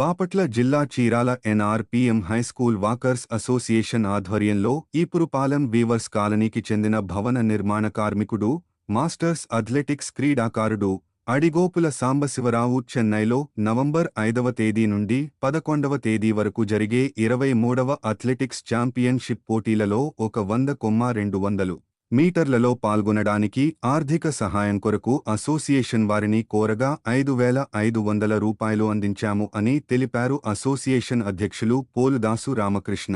బాపట్ల జిల్లా Chirala NRPM high school walkers association ఆధ్వర్యంలో Epurupalem weavers కాలనీకి చెందిన భవన నిర్మాణ కార్మికుడు మాస్టర్స్ అథ్లెటిక్స్ క్రీడాకారుడు అడిగోపుల సాంబశివరావు చెన్నైలో నవంబర్ ఐదవ తేదీ నుండి పదకొండవ తేదీ వరకు జరిగే ఇరవై మూడవ అథ్లెటిక్స్ ఛాంపియన్షిప్ పోటీలలో ఒక వంద కొమ్మ రెండు వందలు. మీటర్లలో పాల్గొనడానికి ఆర్థిక సహాయం కొరకు అసోసియేషన్ వారిని కోరగా ఐదు వేల ఐదు వందల రూపాయలు అందించాము అని తెలిపారు అసోసియేషన్ అధ్యక్షులు పోలుదాసు రామకృష్ణ.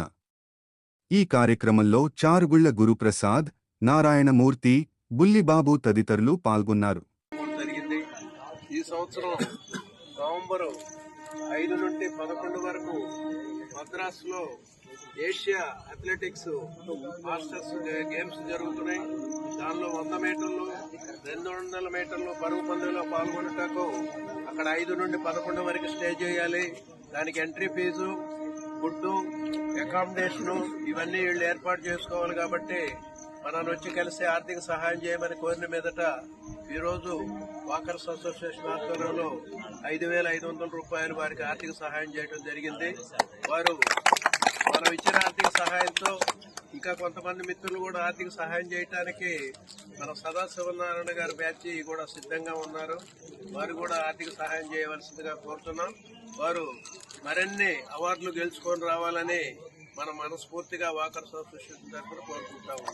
ఈ కార్యక్రమంలో చారుగుళ్ళ గురుప్రసాద్ నారాయణమూర్తి బుల్లిబాబు తదితరులు పాల్గొన్నారు. ఈ సంవత్సరం నవంబరు ఐదు నుండి పదకొండు వరకు మద్రాసులో ఏషియా అథ్లెటిక్స్ మాస్టర్స్ గేమ్స్ జరుగుతున్నాయి. దానిలో వంద మీటర్లు రెండు వందల మీటర్లు పరుగు పందులో పాల్గొనటకు అక్కడ ఐదు నుండి పదకొండు వరకు స్టే చేయాలి. దానికి ఎంట్రీ ఫీజు ఫుడ్ అకామిడేషను ఇవన్నీ వీళ్ళు ఏర్పాటు చేసుకోవాలి కాబట్టి మనల్ని వచ్చి కలిసి ఆర్థిక సహాయం చేయమని కోరిన మీదట ఈరోజు వాకర్స్ అసోసియేషన్ ఆధ్వర్యంలో ఐదు వేల ఐదు వందల రూపాయలు వారికి ఆర్థిక సహాయం చేయడం జరిగింది. వారు మనం ఇచ్చిన ఆర్థిక సహాయంతో ఇంకా కొంతమంది మిత్రులు కూడా ఆర్థిక సహాయం చేయడానికి మన సదాశివనారాయణ గారి బ్యాచ్ కూడా సిద్ధంగా ఉన్నారు. వారు కూడా ఆర్థిక సహాయం చేయవలసిందిగా కోరుతున్నాం. వారు మరిన్ని అవార్డులు గెలుచుకొని రావాలని మనం మనస్ఫూర్తిగా వాకర్ అసోసియేషన్ తరఫున కోరుకుంటాము